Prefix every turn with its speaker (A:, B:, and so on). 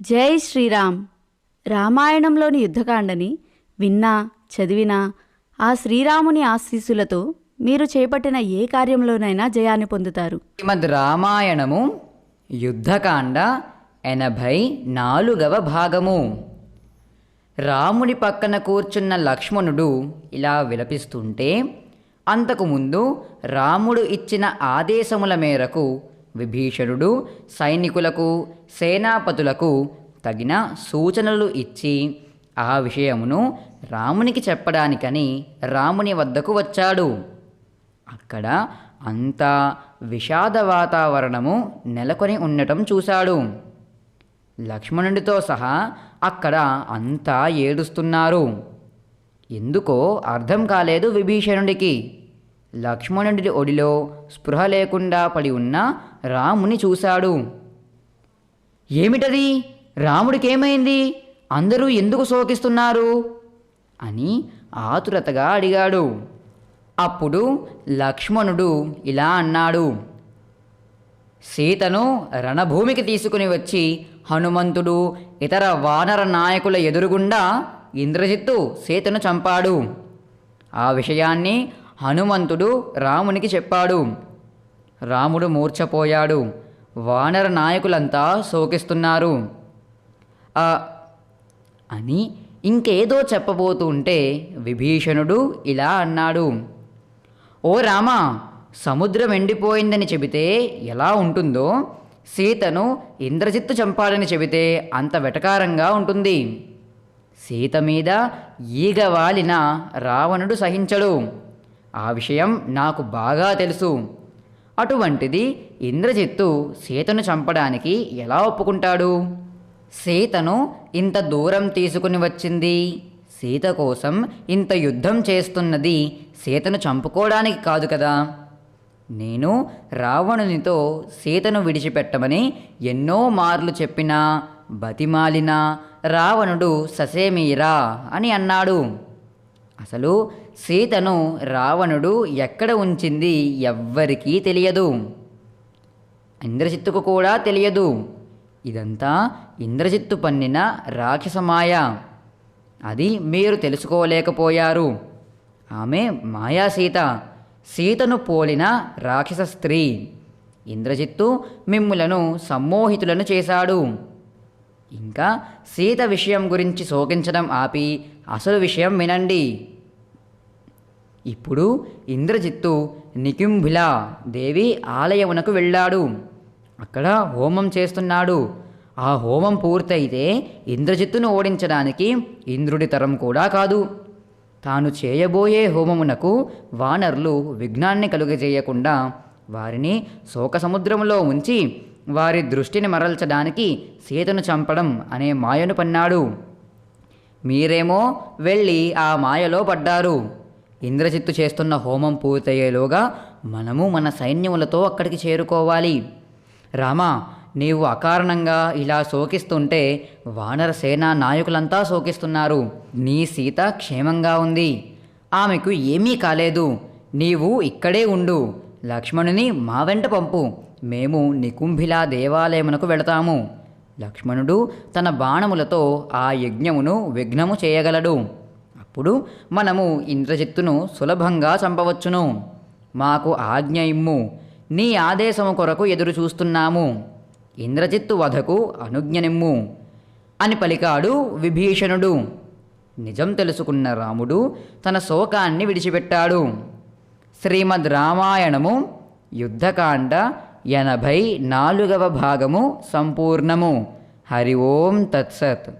A: జై శ్రీరామ్. రామాయణంలోని యుద్ధకాండని విన్నా చదివినా ఆ శ్రీరాముని ఆశీస్సులతో మీరు చేపట్టిన ఏ కార్యంలోనైనా జయాన్ని పొందుతారు.
B: శ్రీమద్ రామాయణము యుద్ధకాండ ఎనభై నాలుగవ భాగము. రాముని పక్కన కూర్చున్న లక్ష్మణుడు ఇలా విలపిస్తుంటే అంతకుముందు రాముడు ఇచ్చిన ఆదేశముల మేరకు విభీషణుడు సైనికులకు సేనాపతులకు తగిన సూచనలు ఇచ్చి ఆ విషయమును రామునికి చెప్పడానికని రాముని వద్దకు వచ్చాడు. అక్కడ అంతా విషాద వాతావరణము నెలకొని ఉండటం చూశాడు. లక్ష్మణుడితో సహా అక్కడ అంతా ఏడుస్తున్నారు. ఎందుకో అర్థం కాలేదు విభీషణుడికి. లక్ష్మణుడి ఒడిలో స్పృహ లేకుండా పడి ఉన్న రాముని చూశాడు. ఏమిటది? రాముడికేమైంది? అందరూ ఎందుకు శోకిస్తున్నారు? అని ఆతురతగా అడిగాడు. అప్పుడు లక్ష్మణుడు ఇలా అన్నాడు. సీతను రణభూమికి తీసుకుని వచ్చి హనుమంతుడు ఇతర వానర నాయకుల ఎదురుగుండా ఇంద్రజిత్తు సీతను చంపాడు. ఆ విషయాన్ని హనుమంతుడు రామునికి చెప్పాడు. రాముడు మూర్ఛపోయాడు. వానర నాయకులంతా శోకిస్తున్నారు. అని ఇంకేదో చెప్పబోతుంటే విభీషణుడు ఇలా అన్నాడు. ఓ రామా సముద్రం ఎండిపోయిందని చెబితే ఎలా ఉంటుందో? సీతను ఇంద్రజిత్తు చంపాడని చెబితే అంత వెటకారంగా ఉంటుంది. సీత మీద ఈగ వాలిన రావణుడు సహించడు. ఆ విషయం నాకు బాగా తెలుసు. అటువంటిది ఇంద్రజిత్తు సీతను చంపడానికి ఎలా ఒప్పుకుంటాడు? సీతను ఇంత దూరం తీసుకుని వచ్చింది. సీత కోసం ఇంత యుద్ధం చేస్తున్నది సీతను చంపుకోవడానికి కాదు కదా. నేను రావణునితో సీతను విడిచిపెట్టమని ఎన్నో మార్లు చెప్పినా బతిమాలినా రావణుడు ససేమీరా అని అన్నాడు. అసలు సీతను రావణుడు ఎక్కడ ఉంచింది ఎవ్వరికీ తెలియదు. ఇంద్రజిత్తుకు కూడా తెలియదు. ఇదంతా ఇంద్రజిత్తు పన్నిన రాక్షసమాయ. అది మీరు తెలుసుకోలేకపోయారు. ఆమె మాయా సీత సీతను పోలిన రాక్షస స్త్రీ. ఇంద్రజిత్తు మిమ్ములను సమ్మోహితులను చేశాడు. ఇంకా సీత విషయం గురించి శోకించడం ఆపి అసలు విషయం వినండి. ఇప్పుడు ఇంద్రజిత్తు నికుంభిల దేవి ఆలయమునకు వెళ్ళాడు. అక్కడ హోమం చేస్తున్నాడు. ఆ హోమం పూర్తయితే ఇంద్రజిత్తును ఓడించడానికి ఇంద్రుడి తరం కూడా కాదు. తాను చేయబోయే హోమమునకు వానర్లు విఘ్నాన్ని కలుగజేయకుండా వారిని శోక సముద్రంలో ఉంచి వారి దృష్టిని మరల్చడానికి సీతను చంపడం అనే మాయను పన్నాడు. మీరేమో వెళ్ళి ఆ మాయలో పడ్డారు. ఇంద్రజిత్తు చేస్తున్న హోమం పూర్తయ్యేలోగా మనము మన సైన్యములతో అక్కడికి చేరుకోవాలి. రామా నీవు అకారణంగా ఇలా శోకిస్తుంటే వానర సేనా నాయకులంతా శోకిస్తున్నారు. నీ సీత క్షేమంగా ఉంది. ఆమెకు ఏమీ కాలేదు. నీవు ఇక్కడే ఉండు. లక్ష్మణుని మా వెంట పంపు. మేము నికుంభిలా దేవాలయమునకు వెళతాము. లక్ష్మణుడు తన బాణములతో ఆ యజ్ఞమును విఘ్నము చేయగలడు. అప్పుడు మనము ఇంద్రజిత్తును సులభంగా చంపవచ్చును. మాకు ఆజ్ఞ ఇమ్ము. నీ ఆదేశము కొరకు ఎదురు చూస్తున్నాము. ఇంద్రజిత్తు వధకు అనుజ్ఞనిమ్ము. అని పలికాడు విభీషణుడు. నిజం తెలుసుకున్న రాముడు తన శోకాన్ని విడిచిపెట్టాడు. శ్రీమద్ రామాయణము యుద్ధకాండ ఎనభై నాలుగవ భాగము సంపూర్ణము. హరి ఓం తత్సత్.